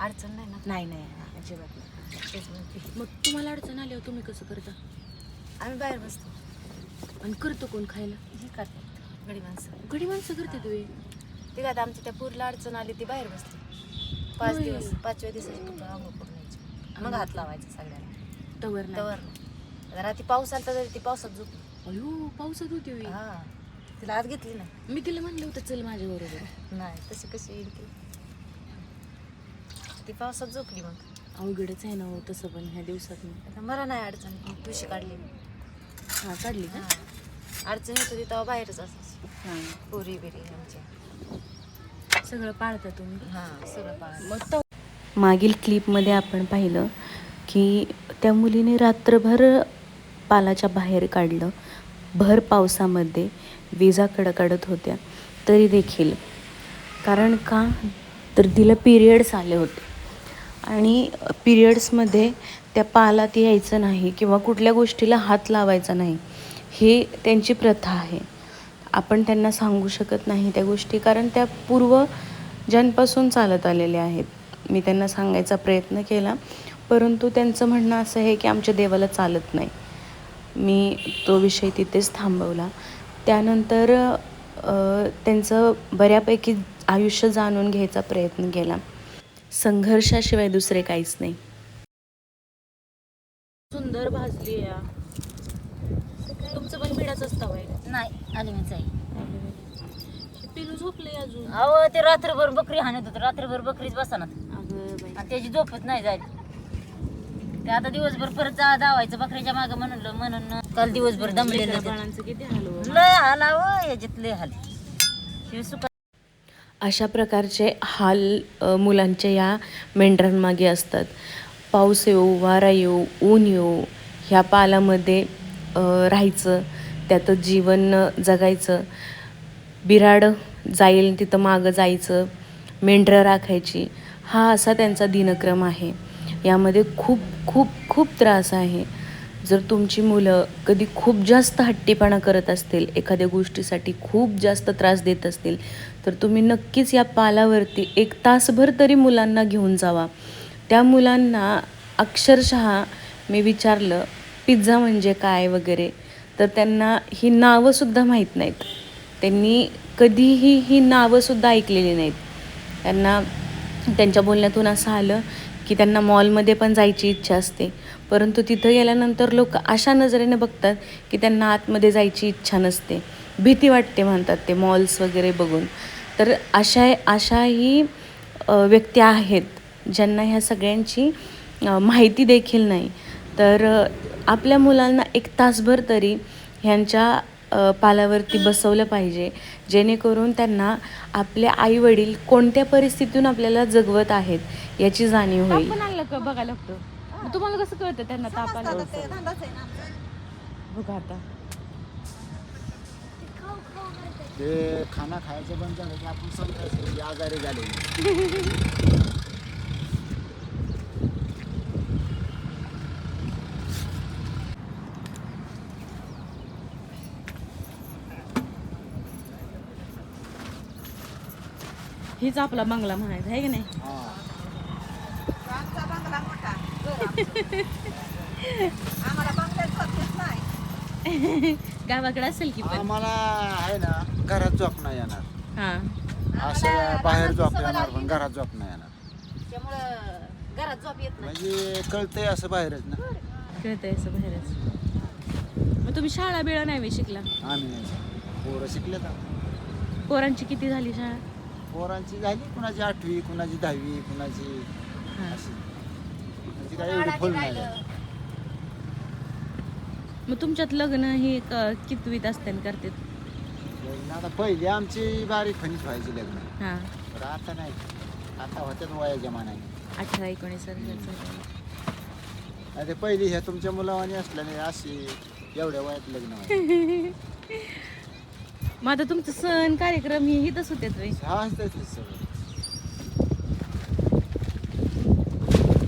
अडचण नाही ना? नाही नाही हा, अजिबात नाही. तेच म्हणते. मग तुम्हाला अडचण आल्यावर तुम्ही कसं करता? आम्ही बाहेर बसतो. आणि करतो कोण खायला? हे करतात. गडी माणसं. गडी माणसं करते तुम्ही ते काय आमच्या त्या पूरला अडचण आली ती बाहेर बसते. पाच होय. दिवस पाचव्या दिवसाची फक्त आंघोळ करून यायची. मग हात लावायचा सगळ्यांना तवर नाही. तवर नाही. रात्री पाऊस आला तरी ती पावसात झोप अयो पावसात होती होय. हा. तिला आत घेतली ना. मी तिला म्हणलं होतं चल माझ्या बरोबर नाही तशी कशी येईल ती? ती पावसात झोपली मग. अवघडच आहे ना हो तसं पण ह्या दिवसात आता मला नाही अडचण तुळशी काढली. हा काढली का. अडचण येत होती तेव्हा बाहेरच असायची. हा. पुरी बिरी आमच्या. सगळं पाळता तुम्ही? हा सगळं पाळा मग तो मागील क्लिपमध्ये आपण पाहिलं की त्या मुलीने रात्रभर पालाच्या बाहेर काढलं. भर पावसामध्ये विजा कडकडत होत्या. तरी देखील. कारण का? तर तिला पिरियड्स आले होते. आणि पिरियड्समध्ये त्या पालात यायचं नाही किंवा कुठल्या गोष्टीला हात लावायचा नाही ही त्यांची प्रथा आहे. आपण त्यांना सांगू शकत नाही त्या गोष्टी कारण त्या पूर्व ज्यांपासून चालत आलेल्या आहेत. मी त्यांना सांगायचा प्रयत्न केला परंतु त्यांचं म्हणणं असं आहे की आमच्या देवाला चालत नाही. मी तो विषय तिथेच थांबवला. त्यानंतर त्यांचं बऱ्यापैकी आयुष्य जाणून घ्यायचा प्रयत्न केला. संघर्षाशिवाय दुसरे काहीच नाही. सुंदर भाजली या. तुमचं पण बिडाच असतं नाही आहे. पिलू झोपले अजून. अहो ते रात्रभर बकरी हाणत होत. रात्रभर बकरीच बसणार अगं बाई. आणि त्याची झोपच नाही जायची ते आता दिवसभर परत जा धावायचं बकरीच्या मागं म्हणून म्हणून काल दिवसभर दमलेलं लेकरं ते. बाळांचं किती हाल हो. लय हाल अहो याच्यात लय हाल. शिव सुका अशा प्रकारचे हाल मुलांच्या या मेंढरांमागे असतात. पाऊस येऊ वारा येऊ ऊन येऊ ह्या पालामध्ये राहायचं त्यातच जीवन जगायचं. बिराड जाईल तिथं मागं जायचं मेंढरं राखायची हा असा त्यांचा दिनक्रम आहे. यामध्ये खूप खूप खूप त्रास आहे. जर तुमची मुलं कधी खूप जास्त हट्टीपणा करत असतील एखाद्या गोष्टीसाठी खूप जास्त त्रास देत असतील तर तुम्ही नक्कीच या पालावरती एक तासभर तरी मुलांना घेऊन जावा. त्या मुलांना अक्षरशः मी विचारलं पिझ्झा म्हणजे काय वगैरे? तर त्यांना ही नावंसुद्धा माहीत नाहीत. त्यांनी कधीही ही नावंसुद्धा ऐकलेली नाहीत. त्यांना त्यांच्या बोलण्यातून असं आलं की त्यांना मॉलमध्ये पण जायची इच्छा असते. परंतु तिथं गेल्यानंतर लोक अशा नजरेने बघतात की त्यांना आतमध्ये जायची इच्छा नसते. भीती वाटते म्हणतात ते मॉल्स वगैरे बघून. तर अशा अशाही व्यक्ती आहेत ज्यांना ह्या सगळ्यांची माहिती देखील नाही. तर आपल्या मुलांना एक तासभर तरी ह्यांच्या पालावरती बसवलं पाहिजे. जेणेकरून त्यांना आपले आई वडील कोणत्या परिस्थितीतून आपल्याला जगवत आहेत याची जाणीव होईल. पण बघायला लागतं. तुम्हाला कसं कळतं त्यांना ताप आला बघा आता. ते खाना खायचं झालं की आपण समजायचं आजारी झाले हीच आपला बंगला म्हणायचा आहे की नाही? गावाकडे असेल की पण? आम्हाला आहे ना घरात झोप नाही येणार. हा. असं बाहेर झोप येणार पण घरात झोप नाही येणार. त्यामुळं घरात झोप येत नाही. म्हणजे कळतंय असं बाहेरच ना. कळतंय असं बाहेरच. मग तुम्ही शाळा बिळा नाही शिकला? आम्ही नाही पोरं शिकले का पोरांची किती झाली शाळा? पोरांची झाली कुणाची आठवी कुणाची दहावी कुणाची. अशी. म्हणजे काय एवढी फुल नाही. झाली. मग तुमच्यात लग्न ही क- कितवीत असताना करतात? लग्न आता पहिली आमची बारीक फणीच व्हायची लग्न. हा. पण आता नाही. आता होत्यात वयाच्या मानाने. अठरा एकोणीस वर्षाचं. नाही ते पहिली ह्या तुमच्या मुलावानी असल्याने अशी एवढ्या वयात लग्न व्हायचं. मग आता तुमचं सण कार्यक्रम हे इथंच होते हा असतं ते सगळं.